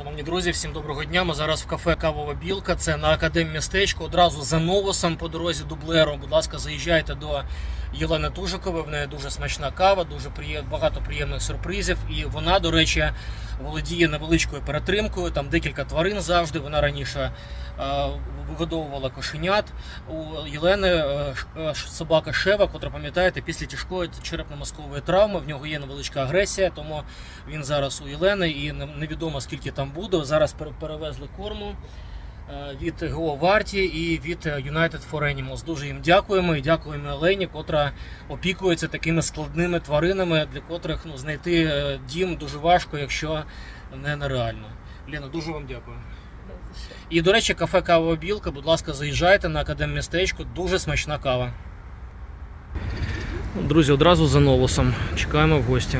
Шановні друзі, всім доброго дня. Ми зараз в кафе Кавова Білка. Це на академмістечку. Одразу за новосом по дорозі дублеру. Будь ласка, заїжджайте до Єлени Тужикової. В неї дуже смачна кава, дуже приє- багато приємних сюрпризів. І вона, до речі, володіє невеличкою перетримкою. Там декілька тварин завжди. Вона раніше е, вигодовувала кошенят. У Єлени е, е, собака Шева, котра пам'ятаєте, після тяжкої черепно-мозкової травми в нього є невеличка агресія, тому він зараз у Єлени і невідомо скільки там буде. Зараз перевезли корму е, від ГО Варті і від United for Animals. Дуже їм дякуємо і дякуємо Елені, котра опікується такими складними тваринами, для котрих ну, знайти е, дім дуже важко, якщо не нереально. Лена, дуже вам дякую. І, до речі, кафе Кава Білка, будь ласка, заїжджайте на академмістечко, дуже смачна кава. Друзі, одразу за новосом. Чекаємо в гості.